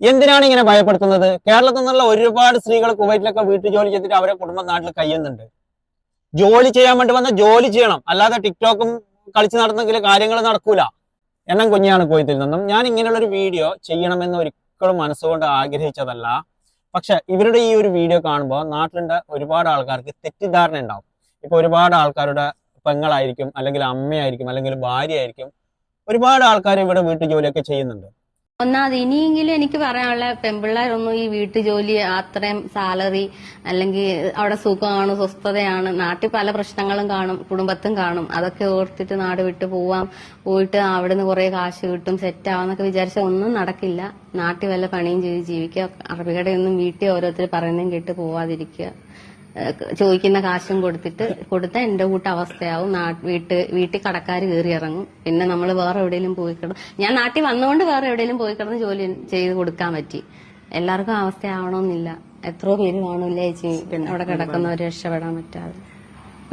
എന്തിനാണ് ഇങ്ങനെ ഭയപ്പെടുത്തുന്നത്? കേരളത്തിൽ നിന്നുള്ള ഒരുപാട് സ്ത്രീകൾ കുവൈറ്റിലൊക്കെ വീട്ടു ജോലി ചെയ്തിട്ട് അവരെ കുടുംബം നാട്ടിൽ കഴിയുന്നുണ്ട് ജോലി ചെയ്യാൻ വേണ്ടി വന്ന ജോലി ചെയ്യണം. അല്ലാതെ ടിക്ടോക്കും കളിച്ച് നടന്നെങ്കിൽ കാര്യങ്ങൾ നടക്കൂല. എണ്ണം കുഞ്ഞാണ് കുവൈത്തിൽ നിന്നും. ഞാൻ ഇങ്ങനെയുള്ള ഒരു വീഡിയോ ചെയ്യണമെന്ന് ഒരിക്കലും മനസ്സുകൊണ്ട് ആഗ്രഹിച്ചതല്ല. പക്ഷെ ഇവരുടെ ഈ ഒരു വീഡിയോ കാണുമ്പോൾ നാട്ടിലുണ്ട് ഒരുപാട് ആൾക്കാർക്ക് തെറ്റിദ്ധാരണ ഉണ്ടാവും. ഇപ്പൊ ഒരുപാട് ആൾക്കാരുടെ പെങ്ങളായിരിക്കും അല്ലെങ്കിൽ അമ്മയായിരിക്കും അല്ലെങ്കിൽ ഭാര്യയായിരിക്കും ഒരുപാട് ആൾക്കാർ ഇവിടെ വീട്ടു ജോലിയൊക്കെ ചെയ്യുന്നുണ്ട്. ഒന്നാമത് ഇനിയെങ്കിലും എനിക്ക് പറയാനുള്ള പെൺപിള്ളേരൊന്നും ഈ വീട്ടു ജോലി അത്രയും സാലറി അല്ലെങ്കിൽ അവിടെ സുഖമാണ് സ്വസ്ഥതയാണ് നാട്ടിൽ പല പ്രശ്നങ്ങളും കാണും കുടുംബത്തും കാണും. അതൊക്കെ ഓർത്തിട്ട് നാട് വിട്ടു പോവാം. പോയിട്ട് അവിടുന്ന് കുറെ കാശ് കിട്ടും സെറ്റ് ആവാന്നൊക്കെ വിചാരിച്ച ഒന്നും നടക്കില്ല. നാട്ടിൽ വല്ല പണിയും ചെയ്ത് ജീവിക്കുക. അറബികടയൊന്നും വീട്ടിൽ ഓരോരുത്തർ പറയുന്നതും കേട്ട് പോവാതിരിക്കുക. ചോദിക്കുന്ന കാശും കൊടുത്തിട്ട് കൊടുത്ത എന്റെ കൂട്ട അവസ്ഥയാവും. വീട്ട് വീട്ടിൽ കടക്കാർ കയറി ഇറങ്ങും. പിന്നെ നമ്മൾ വേറെ എവിടെയെങ്കിലും പോയി കിടന്നു ഞാൻ നാട്ടിൽ വന്നുകൊണ്ട് വേറെ എവിടെയെങ്കിലും പോയി കിടന്ന് ജോലി ചെയ്ത് കൊടുക്കാൻ പറ്റി. എല്ലാവർക്കും അവസ്ഥയാവണമെന്നില്ല എത്രയോ പേര് കാണില്ല ചേച്ചി? അവിടെ കിടക്കുന്നവർ രക്ഷപ്പെടാൻ പറ്റാതെ.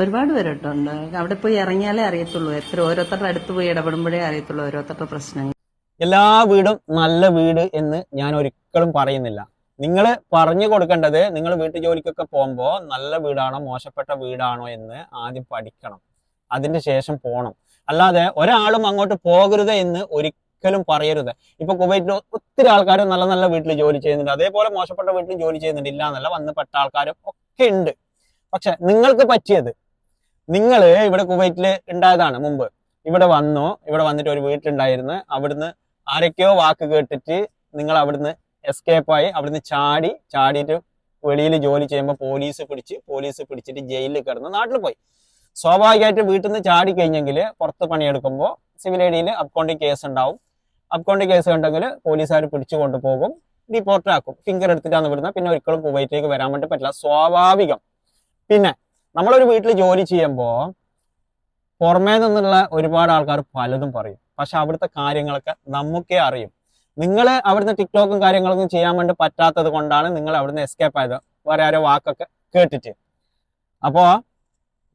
ഒരുപാട് പേരുണ്ട്. അവിടെ പോയി ഇറങ്ങിയാലേ അറിയത്തുള്ളൂ. എത്ര ഓരോരുത്തരുടെ അടുത്ത് പോയി ഇടപെടുമ്പോഴേ അറിയത്തുള്ളൂ ഓരോരുത്തരുടെ പ്രശ്നങ്ങൾ. എല്ലാ വീടും നല്ല വീട് എന്ന് ഞാൻ ഒരിക്കലും പറയുന്നില്ല. നിങ്ങൾ പറഞ്ഞു കൊടുക്കേണ്ടത് നിങ്ങൾ വീട്ടു ജോലിക്കൊക്കെ പോകുമ്പോൾ നല്ല വീടാണോ മോശപ്പെട്ട വീടാണോ എന്ന് ആദ്യം പഠിക്കണം. അതിന്റെ ശേഷം പോകണം അല്ലാതെ ഒരാളും അങ്ങോട്ട് പോകരുത് എന്ന് ഒരിക്കലും പറയരുത്. ഇപ്പൊ കുവൈറ്റിൽ ഒത്തിരി ആൾക്കാർ നല്ല നല്ല വീട്ടിൽ ജോലി ചെയ്യുന്നുണ്ട്. അതേപോലെ മോശപ്പെട്ട വീട്ടിൽ ജോലി ചെയ്യുന്നുണ്ട്. ഇല്ല എന്നല്ല വന്ന് പെട്ട ആൾക്കാരും ഒക്കെ ഉണ്ട്. പക്ഷെ നിങ്ങൾക്ക് പറ്റിയത് നിങ്ങൾ ഇവിടെ കുവൈറ്റിൽ ഉണ്ടായതാണ് മുമ്പ്. ഇവിടെ വന്നു ഇവിടെ വന്നിട്ട് ഒരു വീട്ടിലുണ്ടായിരുന്നു. അവിടുന്ന് ആരൊക്കെയോ വാക്ക് കേട്ടിട്ട് നിങ്ങൾ അവിടുന്ന് എസ്കേപ്പായി അവിടുന്ന് ചാടി ചാടിയിട്ട് വെളിയിൽ ജോലി ചെയ്യുമ്പോൾ പോലീസ് പിടിച്ച് പോലീസ് പിടിച്ചിട്ട് ജയിലിൽ കിടന്ന് നാട്ടിൽ പോയി. സ്വാഭാവികമായിട്ട് വീട്ടിൽ നിന്ന് ചാടി കഴിഞ്ഞെങ്കിൽ പുറത്ത് പണിയെടുക്കുമ്പോൾ സിവിൽ ഐഡിയിൽ അക്കൗണ്ടിങ് കേസ് ഉണ്ടാവും. അക്കൗണ്ടിങ് കേസ് ഉണ്ടെങ്കിൽ പോലീസുകാർ പിടിച്ചു കൊണ്ടുപോകും ഡിപ്പോർട്ടാക്കും ഫിംഗർ എടുത്തിട്ടാണ് വിടുന്നത് പിന്നെ ഒരിക്കലും കുവൈറ്റിലേക്ക് വരാൻ വേണ്ടി പറ്റില്ല. സ്വാഭാവികം. പിന്നെ നമ്മളൊരു വീട്ടിൽ ജോലി ചെയ്യുമ്പോൾ പുറമേ നിന്നുള്ള ഒരുപാട് ആൾക്കാർ പലതും പറയും. പക്ഷെ അവിടുത്തെ കാര്യങ്ങളൊക്കെ നമുക്കേ അറിയും. നിങ്ങൾ അവിടുന്ന് ടിക്ടോക്കും കാര്യങ്ങളൊന്നും ചെയ്യാൻ വേണ്ടി പറ്റാത്തത് കൊണ്ടാണ് നിങ്ങൾ അവിടുന്ന് എസ്കേപ്പ് ആയത്. വേറെ ആരോ വാക്കൊക്കെ കേട്ടിട്ട്. അപ്പോൾ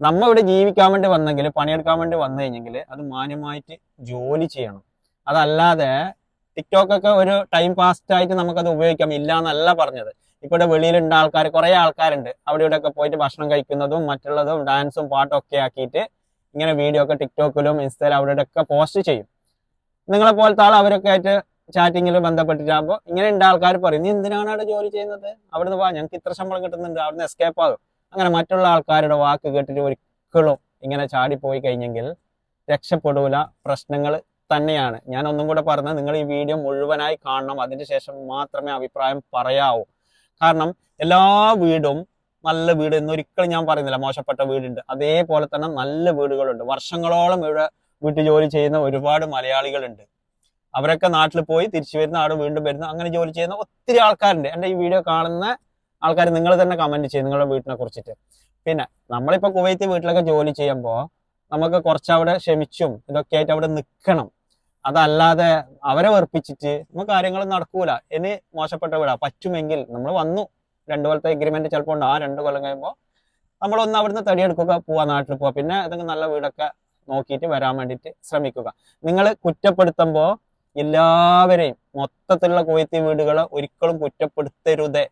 നമ്മ ഇവിടെ ജീവിക്കാൻ വേണ്ടി വന്നെങ്കിൽ പണിയെടുക്കാൻ വേണ്ടി വന്നു കഴിഞ്ഞെങ്കിൽ അത് മാന്യമായിട്ട് ജോലി ചെയ്യണം. അതല്ലാതെ ടിക്ടോക്കൊക്കെ ഒരു ടൈം പാസ്റ്റ് ആയിട്ട് നമുക്കത് ഉപയോഗിക്കാം. ഇല്ല എന്നല്ല പറഞ്ഞത്. ഇപ്പൊ ഇവിടെ വെളിയിലുണ്ട് ആൾക്കാർ കുറെ ആൾക്കാരുണ്ട്. അവിടെ ഇവിടെ ഒക്കെ പോയിട്ട് ഭക്ഷണം കഴിക്കുന്നതും മറ്റുള്ളതും ഡാൻസും പാട്ടും ഒക്കെ ആക്കിയിട്ട് ഇങ്ങനെ വീഡിയോ ഒക്കെ ടിക്ടോക്കിലും ഇൻസ്റ്റയിലും അവിടെ ഒക്കെ പോസ്റ്റ് ചെയ്യും. നിങ്ങളെ പോലത്തെ ആൾ അവരൊക്കെ ആയിട്ട് ചാറ്റിങ്ങിൽ ബന്ധപ്പെട്ടിട്ടാകുമ്പോൾ ഇങ്ങനെ ഉണ്ട് ആൾക്കാർ പറയും നീ എന്തിനാണ് അവിടെ ജോലി ചെയ്യുന്നത്? അവിടുന്ന് വാ ഞങ്ങൾക്ക് ഇത്ര ശമ്പളം കിട്ടുന്നുണ്ട് അവിടുന്ന് എസ്കേപ്പ് ആകും. അങ്ങനെ മറ്റുള്ള ആൾക്കാരുടെ വാക്ക് കേട്ടിട്ട് ഒരിക്കലും ഇങ്ങനെ ചാടിപ്പോയി കഴിഞ്ഞെങ്കിൽ രക്ഷപ്പെടൂല പ്രശ്നങ്ങൾ തന്നെയാണ്. ഞാൻ ഒന്നും കൂടെ പറഞ്ഞത് നിങ്ങൾ ഈ വീഡിയോ മുഴുവനായി കാണണം അതിന് ശേഷം മാത്രമേ അഭിപ്രായം പറയാവൂ. കാരണം എല്ലാ വീടും നല്ല വീട് എന്നൊരിക്കലും ഞാൻ പറയുന്നില്ല മോശപ്പെട്ട വീടുണ്ട്. അതേപോലെ തന്നെ നല്ല വീടുകളുണ്ട്. വർഷങ്ങളോളം ഇവിടെ വീട്ടു ജോലി ചെയ്യുന്ന ഒരുപാട് മലയാളികളുണ്ട്. അവരൊക്കെ നാട്ടിൽ പോയി തിരിച്ചു വരുന്ന ആട് വീണ്ടും വരുന്ന അങ്ങനെ ജോലി ചെയ്യുന്ന ഒത്തിരി ആൾക്കാരുണ്ട്. എന്റെ ഈ വീഡിയോ കാണുന്ന ആൾക്കാർ നിങ്ങൾ തന്നെ കമന്റ് ചെയ്യും നിങ്ങളുടെ വീട്ടിനെ കുറിച്ചിട്ട്. പിന്നെ നമ്മളിപ്പോൾ കുവൈത്ത് വീട്ടിലൊക്കെ ജോലി ചെയ്യുമ്പോൾ നമുക്ക് കുറച്ച് അവിടെ ക്ഷമിച്ചും ഇതൊക്കെ ആയിട്ട് അവിടെ നിൽക്കണം അതല്ലാതെ അവരെ വെറുപ്പിച്ചിട്ട് നമുക്ക് കാര്യങ്ങൾ നടക്കൂല. ഇനി മോശപ്പെട്ട വീടാ. പറ്റുമെങ്കിൽ നമ്മൾ വന്നു. രണ്ടു കൊല്ലത്തെ എഗ്രിമെന്റ് ചിലപ്പോൾ ഉണ്ട്. ആ രണ്ട് കൊല്ലം കഴിയുമ്പോൾ നമ്മളൊന്ന് അവിടുന്ന് തടിയെടുക്കുക പോവാ നാട്ടിൽ പോവാ. പിന്നെ ഏതെങ്കിലും നല്ല വീടൊക്കെ നോക്കിയിട്ട് വരാൻ വേണ്ടിയിട്ട് ശ്രമിക്കുക. നിങ്ങൾ കുറ്റപ്പെടുത്തുമ്പോൾ എല്ലാവരെയും മൊത്തത്തിലുള്ള കോയത്തി വീടുകളെ ഒരിക്കലും കുറ്റപ്പെടുത്തരുതേ.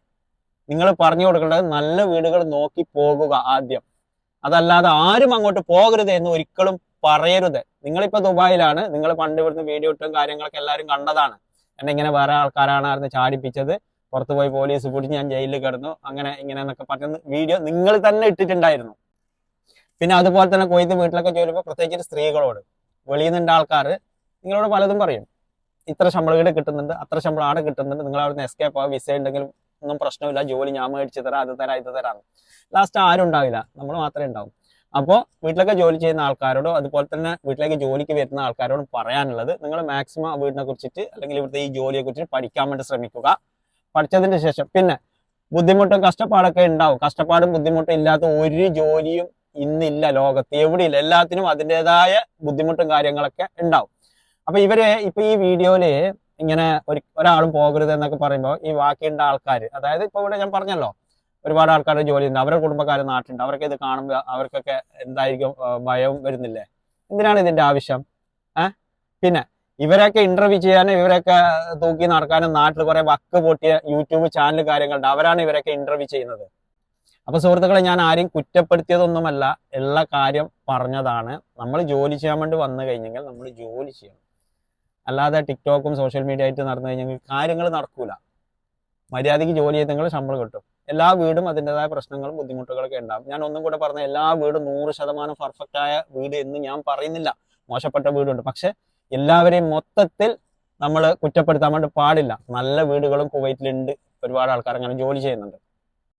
നിങ്ങൾ പറഞ്ഞു കൊടുക്കേണ്ടത് നല്ല വീടുകൾ നോക്കി പോകുക ആദ്യം. അതല്ലാതെ ആരും അങ്ങോട്ട് പോകരുത് എന്ന് ഒരിക്കലും പറയരുത്. നിങ്ങളിപ്പോ ദുബായിലാണ് നിങ്ങൾ പണ്ട് ഇവിടുന്ന് വീഡിയോ ഇട്ടും കാര്യങ്ങളൊക്കെ എല്ലാവരും കണ്ടതാണ്. എന്നെ ഇങ്ങനെ വേറെ ആൾക്കാരാണ് ആയിരുന്നു ചാടിപ്പിച്ചത്. പുറത്ത് പോയി പോലീസ് പിടിച്ച് ഞാൻ ജയിലിൽ കിടന്നു. അങ്ങനെ ഇങ്ങനെ എന്നൊക്കെ പറഞ്ഞ വീഡിയോ നിങ്ങൾ തന്നെ ഇട്ടിട്ടുണ്ടായിരുന്നു. പിന്നെ അതുപോലെ തന്നെ കൊയ്ത്ത് വീട്ടിലൊക്കെ ചോദിക്കുമ്പോൾ പ്രത്യേകിച്ച് സ്ത്രീകളോട് വെളിയിൽ നിന്നുണ്ട് ആൾക്കാർ നിങ്ങളോട് പലതും പറയും. ഇത്ര ശമ്പളം ഇവിടെ കിട്ടുന്നുണ്ട് അത്ര ശമ്പളം അവിടെ കിട്ടുന്നുണ്ട്. നിങ്ങൾ അവിടെ നിന്ന് എസ്കേപ്പ് ആ വിസ ഉണ്ടെങ്കിലും ഒന്നും പ്രശ്നമില്ല ജോലി ഞാൻ മേടിച്ച് തരാം അത് തരാം ഇത് തരാം. ലാസ്റ്റ് ആരും ഉണ്ടാവില്ല നമ്മൾ മാത്രമേ ഉണ്ടാവും. അപ്പോൾ വീട്ടിലൊക്കെ ജോലി ചെയ്യുന്ന ആൾക്കാരോടോ അതുപോലെ തന്നെ വീട്ടിലേക്ക് ജോലിക്ക് വരുന്ന ആൾക്കാരോടും പറയാനുള്ളത് നിങ്ങൾ മാക്സിമം വീടിനെ കുറിച്ചിട്ട് അല്ലെങ്കിൽ ഇവിടുത്തെ ഈ ജോലിയെ കുറിച്ചിട്ട് പഠിക്കാൻ വേണ്ടി ശ്രമിക്കുക. പഠിച്ചതിന് ശേഷം പിന്നെ ബുദ്ധിമുട്ടും കഷ്ടപ്പാടൊക്കെ ഉണ്ടാവും. കഷ്ടപ്പാടും ബുദ്ധിമുട്ടും ഇല്ലാത്ത ഒരു ജോലിയും ഇന്നില്ല ലോകത്ത് എവിടെയില്ല. എല്ലാത്തിനും അതിന്റെതായ ബുദ്ധിമുട്ടും കാര്യങ്ങളൊക്കെ ഉണ്ടാവും. അപ്പൊ ഇവർ ഇപ്പൊ ഈ വീഡിയോയിൽ ഇങ്ങനെ ഒരു ഒരാളും പോകരുത് എന്നൊക്കെ പറയുമ്പോൾ ഈ ബാക്കിയുണ്ട ആൾക്കാർ അതായത് ഇപ്പൊ ഇവിടെ ഞാൻ പറഞ്ഞല്ലോ ഒരുപാട് ആൾക്കാരുടെ ജോലി ഉണ്ട് അവരുടെ കുടുംബക്കാർ നാട്ടിലുണ്ട് അവരൊക്കെ ഇത് കാണുമ്പോൾ അവർക്കൊക്കെ എന്തായിരിക്കും ഭയവും ഭയം വരുന്നില്ലേ? എന്തിനാണ് ഇതിന്റെ ആവശ്യം? ഏഹ് പിന്നെ ഇവരൊക്കെ ഇന്റർവ്യൂ ചെയ്യാനും ഇവരൊക്കെ തൂക്കി നടക്കാനും നാട്ടിൽ കുറെ വക്ക് പൊട്ടിയ യൂട്യൂബ് ചാനൽ കാര്യങ്ങളുണ്ട് അവരാണ് ഇവരൊക്കെ ഇന്റർവ്യൂ ചെയ്യുന്നത്. അപ്പൊ സുഹൃത്തുക്കളെ ഞാൻ ആരെയും കുറ്റപ്പെടുത്തിയതൊന്നുമല്ല എല്ലാ കാര്യം പറഞ്ഞതാണ്. നമ്മൾ ജോലി ചെയ്യാൻ വേണ്ടി വന്നു കഴിഞ്ഞെങ്കിൽ നമ്മൾ ജോലി ചെയ്യണം. അല്ലാതെ ടിക്ടോക്കും സോഷ്യൽ മീഡിയ ആയിട്ട് നടന്നു കഴിഞ്ഞാൽ കാര്യങ്ങൾ നടക്കൂല. മര്യാദയ്ക്ക് ജോലി ചെയ്ത് നിങ്ങൾ ശമ്പളം കിട്ടും. എല്ലാ വീടും അതിന്റെതായ പ്രശ്നങ്ങളും ബുദ്ധിമുട്ടുകളൊക്കെ ഉണ്ടാകും ഞാൻ ഒന്നും കൂടെ പറഞ്ഞ എല്ലാ വീടും നൂറ് ശതമാനം പെർഫെക്റ്റ് ആയ വീട് എന്ന് ഞാൻ പറയുന്നില്ല. മോശപ്പെട്ട വീടുണ്ട്. പക്ഷെ എല്ലാവരെയും മൊത്തത്തിൽ നമ്മൾ കുറ്റപ്പെടുത്താൻ വേണ്ടി പാടില്ല. നല്ല വീടുകളും കുവൈറ്റിലുണ്ട്. ഒരുപാട് ആൾക്കാർ അങ്ങനെ ജോലി ചെയ്യുന്നുണ്ട്.